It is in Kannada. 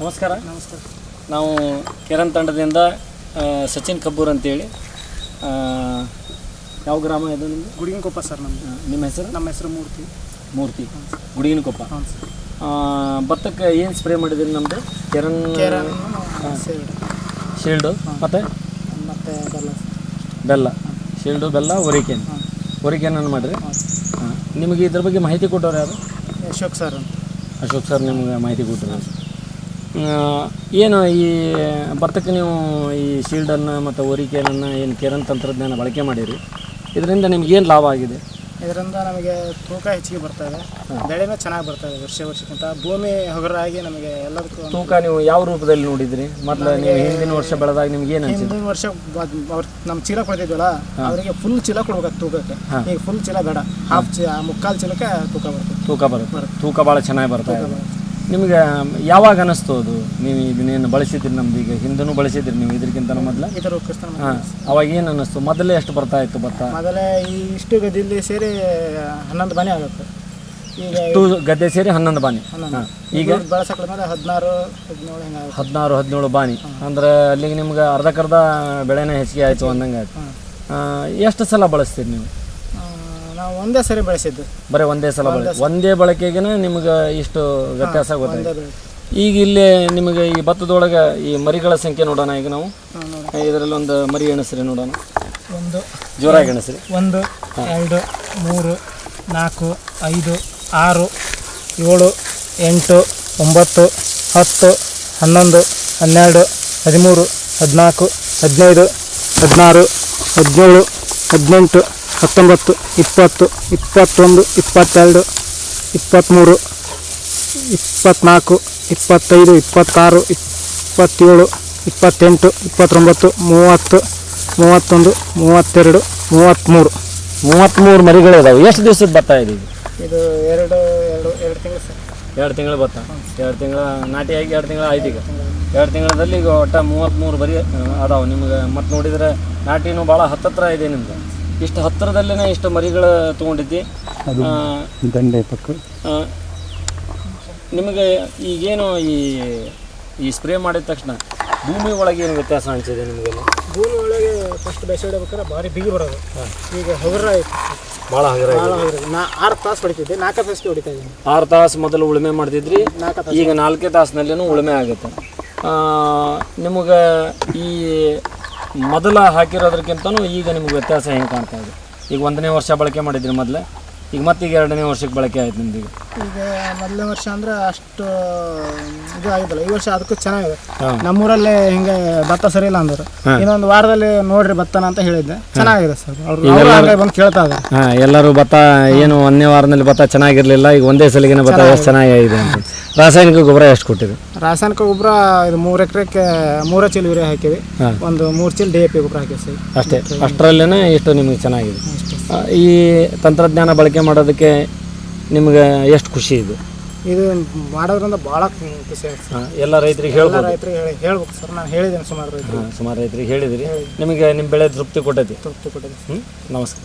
ನಮಸ್ಕಾರ. ನಮಸ್ಕಾರ. ನಾವು ಕೆರನ್ ತಂಡದಿಂದ ಸಚಿನ್ ಕಬ್ಬೂರ್ ಅಂತೇಳಿ ಯಾವ ಗ್ರಾಮ ಇದು ನಿಮ್ಮದು ಗುಡಿಗಿನಕೊಪ್ಪ ಸರ್ ನಮ್ಮ ನಿಮ್ಮ ಹೆಸರು? ನಮ್ಮ ಹೆಸರು ಮೂರ್ತಿ. ಮೂರ್ತಿ. ಗುಡಿಗಿನಕೊಪ್ಪ ಸರ್. ಭತ್ತಕ್ಕೆ ಏನು ಸ್ಪ್ರೇ ಮಾಡಿದ್ರಿ ನಮ್ಮದು ಕೆರನ್ ಕೇರನ್ ಸೇಡ್ ಶೀಲ್ಡು. ಮತ್ತು? ಮತ್ತು ಬೆಲ್ಲ ಬೆಲ್ಲ. ಶೀಲ್ಡು ಬೆಲ್ಲ ಒರಿಕೆನ್ ಒರಿಕೆನನ್ನು ಮಾಡಿರಿ ಹಾಂ. ನಿಮಗೆ ಇದ್ರ ಬಗ್ಗೆ ಮಾಹಿತಿ ಕೊಟ್ಟವ್ರು ಯಾರು? ಅಶೋಕ್ ಸರ್ ಅಂತ. ಅಶೋಕ್ ಸರ್ ನಿಮ್ಗೆ ಮಾಹಿತಿ ಕೊಟ್ಟರು. ಏನು ಈ ಭತ್ತಕ್ಕೆ ನೀವು ಈ ಶೀಲ್ಡನ್ನು ಮತ್ತು ಒರಿಕೆನನ್ನು ಏನು ಕೆರನ್ ತಂತ್ರಜ್ಞಾನ ಬಳಕೆ ಮಾಡಿರಿ? ಇದರಿಂದ ನಿಮ್ಗೆ ಏನು ಲಾಭ ಆಗಿದೆ? ಇದರಿಂದ ನಮಗೆ ತೂಕ ಹೆಚ್ಚಿಗೆ ಬರ್ತಾ ಇದೆ. ಬೆಳೆನೂ ಚೆನ್ನಾಗಿ ಬರ್ತಾ ಇದೆ ವರ್ಷ ವರ್ಷಕ್ಕಿಂತ. ಭೂಮಿ ಹಗುರಾಗಿ ನಮಗೆ ಎಲ್ಲದಕ್ಕೂ ತೂಕ ನೀವು ಯಾವ ರೂಪದಲ್ಲಿ ನೋಡಿದ್ರಿ? ಮೊದಲು ನೀವು ಹಿಂದಿನ ವರ್ಷ ಬೆಳೆದಾಗ ನಿಮ್ಗೆ ಏನು ಹಿಂದಿನ ವರ್ಷ ಅವ್ರು ನಮ್ಮ ಚೀಲ ಕೊಡ್ತಿದ್ವಲ್ಲ ಅವರಿಗೆ ಫುಲ್ ಚೀಲ ಕೊಡ್ಬೇಕು ತೂಕಕ್ಕೆ. ಈಗ ಫುಲ್ ಚೀಲ ಬೇಡ. ಹಾಫ್ ಚೀಲ ಮುಕ್ಕಾಲು ಚೀಲಕ್ಕೆ ತೂಕ ಬರ್ತದೆ. ತೂಕ ಬರುತ್ತೆ. ತೂಕ ಭಾಳ ಚೆನ್ನಾಗಿ ಬರ್ತಾ ಇದೆ. ನಿಮಗೆ ಯಾವಾಗ ಅನ್ನಿಸ್ತು ಅದು? ನೀವು ಇದನ್ನೇನು ಬಳಸಿದ್ರಿ ನಮ್ದು ಈಗ? ಹಿಂದೂ ಬಳಸಿದ್ರಿ ನೀವು ಇದಕ್ಕಿಂತ ಮೊದಲ? ಹಾಂ ಅವಾಗ ಏನು ಅನ್ನಿಸ್ತು ಮೊದಲೇ ಎಷ್ಟು ಬರ್ತಾ ಇತ್ತು ಭತ್ತ? ಮೊದಲೇ ಈ ಇಷ್ಟು ಗದ್ದೆಯಲ್ಲಿ ಸೇರಿ ಹನ್ನೊಂದು ಬಾನಿ ಆಗುತ್ತೆ. ಈಗ ಟೂ ಗದ್ದೆ ಸೇರಿ ಹನ್ನೊಂದು ಬಾನಿ. ಹನ್ನೊಂದು ಈಗ? ಮೇಲೆ ಹದಿನಾರು ಹದಿನೇಳು ಹದಿನಾರು ಹದಿನೇಳು ಬಾನಿ. ಅಂದ್ರೆ ಅಲ್ಲಿಗೆ ನಿಮ್ಗೆ ಅರ್ಧಕ್ಕರ್ಧ ಬೆಳೆನೇ ಹೆಚ್ಚಿಗೆ ಆಯಿತು ಅಂದಂಗೆ ಆಯ್ತು. ಎಷ್ಟು ಸಲ ಬಳಸ್ತೀರಿ ನೀವು? ನಾವು ಒಂದೇ ಸರಿ ಬೆಳೆಸಿದ್ದು. ಬರೀ ಒಂದೇ ಸಲ ಬಳ ಒಂದೇ ಬಳಕೆಗೆನೇ ನಿಮ್ಗೆ ಇಷ್ಟು ವ್ಯತ್ಯಾಸ ಆಗುತ್ತೆ ಬೆಳೆ. ಈಗ ಇಲ್ಲಿ ನಿಮಗೆ ಈ ಭತ್ತದೊಳಗೆ ಈ ಮರಿಗಳ ಸಂಖ್ಯೆ ನೋಡೋಣ ಈಗ ನಾವು. ಇದರಲ್ಲಿ ಒಂದು ಮರಿ ಎಣಸ್ರಿ ನೋಡೋಣ. ಒಂದು ಜೋರಾಗಿ ಎಣಸ್ರಿ ಒಂದು ಎರಡು ಮೂರು ನಾಲ್ಕು ಐದು ಆರು ಏಳು ಎಂಟು ಒಂಬತ್ತು ಹತ್ತು ಹನ್ನೊಂದು ಹನ್ನೆರಡು ಹದಿಮೂರು ಹದಿನಾಲ್ಕು ಹದಿನೈದು ಹದಿನಾರು ಹದಿನೇಳು ಹದಿನೆಂಟು. ಹತ್ತೊಂಬತ್ತು ಇಪ್ಪತ್ತು ಇಪ್ಪತ್ತೊಂದು ಇಪ್ಪತ್ತೆರಡು ಇಪ್ಪತ್ತ್ಮೂರು ಇಪ್ಪತ್ತ್ನಾಲ್ಕು ಇಪ್ಪತ್ತೈದು ಇಪ್ಪತ್ತಾರು ಇಪ್ಪತ್ತೇಳು ಇಪ್ಪತ್ತೆಂಟು ಇಪ್ಪತ್ತೊಂಬತ್ತು ಮೂವತ್ತು ಮೂವತ್ತೊಂದು ಮೂವತ್ತೆರಡು ಮೂವತ್ತ್ಮೂರು. ಮೂವತ್ತ್ಮೂರು ಮರಿಗಳಿದಾವೆ. ಎಷ್ಟು ದಿವ್ಸದ ಭತ್ತ ಇದೆ? ಇದು ಇದು ಎರಡು ಎರಡು ಎರಡು ತಿಂಗಳು ಸರ್. ಎರಡು ತಿಂಗಳು ಭತ್ತ? ಎರಡು ತಿಂಗಳ ನಾಟಿ ಆಗಿ ಎರಡು ತಿಂಗಳು ಆಯ್ತು ಈಗ. ಎರಡು ತಿಂಗಳಲ್ಲಿ ಈಗ ಒಟ್ಟು ಮೂವತ್ತ್ಮೂರು ಬರಿ ಅದಾವೆ. ನಿಮ್ಗೆ ಮತ್ತೆ ನೋಡಿದರೆ ನಾಟಿನೂ ಭಾಳ ಹತ್ತತ್ರ ಇದೆ ನಿಮ್ಗೆ ಇಷ್ಟು ಹತ್ತಿರದಲ್ಲೇ ಇಷ್ಟು ಮರಿಗಳು ತೊಗೊಂಡಿದ್ದೆ. ದಂಡೆ ಪಕ್ಕ. ನಿಮಗೆ ಈಗೇನು ಈ ಈ ಸ್ಪ್ರೇ ಮಾಡಿದ ತಕ್ಷಣ ಭೂಮಿ ಒಳಗೆ ಏನು ವ್ಯತ್ಯಾಸ ಅನಿಸಿದೆ ನಿಮಗೆಲ್ಲ ಭೂಮಿ ಒಳಗೆ ಫಸ್ಟ್ ಬೇಸಿಡ್ಬೇಕಾದ್ರೆ ಭಾರಿ ಬಿಗಿ ಬರೋದು. ಈಗ ಹಗುರ ಆಯ್ತು. ಭಾಳ ಹಗರ ಭಾಳ ಹಗುರ ನಾ ಆರು ತಾಸು ಹೊಡಿತಿದ್ದೆ ನಾಲ್ಕು ತಾಸಿಗೆ ಹೊಡಿತಾ ಇದ್ದೀನಿ. ಆರು ತಾಸು ಮೊದಲು ಉಳುಮೆ ಮಾಡ್ತಿದ್ರಿ ನಾಲ್ಕು ತಾಸು. ಈಗ ನಾಲ್ಕೇ ತಾಸಿನಲ್ಲಿನೂ ಉಳುಮೆ ಆಗುತ್ತೆ. ನಿಮಗೆ ಈ ಮೊದಲ ಹಾಕಿರೋದಕ್ಕಿಂತನೂ ಈಗ ನಿಮ್ಗೆ ವ್ಯತ್ಯಾಸ ಹೆಂಗೆ ಕಾಣ್ತಾ ಇದೆ? ಈಗ ಒಂದನೇ ವರ್ಷ ಬಳಕೆ ಮಾಡಿದ್ರಿ ಮೊದಲೇ ಈಗ ಮತ್ತೆ ಈಗ ಎರಡನೇ ವರ್ಷಕ್ಕೆ ಬಳಕೆ ಆಯ್ತು ನಿಮ್ದು ಈಗ. ಈಗ ಮೊದಲನೇ ವರ್ಷ ಅಂದ್ರೆ ಅಷ್ಟು ಇದು ಆಗಿದ್ದಲ್ಲ ಈ ವರ್ಷ ಅದಕ್ಕೂ ಚೆನ್ನಾಗಿದೆ. ನಮ್ಮೂರಲ್ಲೇ ಹಿಂಗೆ ಭತ್ತ ಸರಿ ಇಲ್ಲ ಅಂದರು. ಇನ್ನೊಂದು ವಾರದಲ್ಲಿ ನೋಡ್ರಿ ಭತ್ತನ ಅಂತ ಹೇಳಿದ್ದೆ. ಚೆನ್ನಾಗಿದೆ ಸರ್. ಅವ್ರು ಬಂದು ಕೇಳ್ತಾ ಇದ್ದಾರೆ. ಎಲ್ಲರೂ ಭತ್ತ ಏನು ಒಂದನೇ ವಾರದಲ್ಲಿ ಭತ್ತ ಚೆನ್ನಾಗಿರ್ಲಿಲ್ಲ ಈಗ ಒಂದೇ ಸಲಿಗೆ ಭತ್ತ ಚೆನ್ನಾಗಿದೆ. ಅಂತ. ರಾಸಾಯನಿಕ ಗೊಬ್ಬರ ಎಷ್ಟು ಕೊಟ್ಟಿದೆ? ರಾಸಾಯನಿಕ ಗೊಬ್ಬರ ಇದು ಮೂರು ಎಕರೆಕ್ಕೆ ಮೂರು ಚೀಲ ಯೂರಿಯಾ ಹಾಕಿವಿ. ಹಾಂ. ಒಂದು ಮೂರು ಚೀಲ ಡಿ ಎ ಪಿ ಗೊಬ್ಬರ ಹಾಕಿವಿ ಸರ್. ಅಷ್ಟೇ. ಅಷ್ಟರಲ್ಲೇ ಇಷ್ಟು ನಿಮಗೆ ಚೆನ್ನಾಗಿದೆ. ಆ, ಈ ತಂತ್ರಜ್ಞಾನ ಬಳಕೆ ಮಾಡೋದಕ್ಕೆ ನಿಮಗೆ ಎಷ್ಟು ಖುಷಿ ಇದು? ಇದು ಮಾಡೋದ್ರಿಂದ ಭಾಳ ಖುಷಿ ಸರ್. ಹಾಂ, ಎಲ್ಲ ರೈತರಿಗೆ ಹೇಳ್ಬೋದು. ರೈತರಿಗೆ ಹೇಳಿ ಹೇಳ್ಬೇಕು ಸರ್. ನಾನು ಹೇಳಿದ್ದೇನೆ ಸುಮಾರು ರೈತರಿಗೆ. ಸುಮಾರು ರೈತರಿಗೆ ಹೇಳಿದಿರಿ. ನಿಮಗೆ ನಿಮ್ಮ ಬೆಳೆ ತೃಪ್ತಿ ಕೊಟ್ಟೈತಿ? ತೃಪ್ತಿ ಕೊಟ್ಟಿದೆ ಹ್ಞೂ ನಮಸ್ಕಾರ.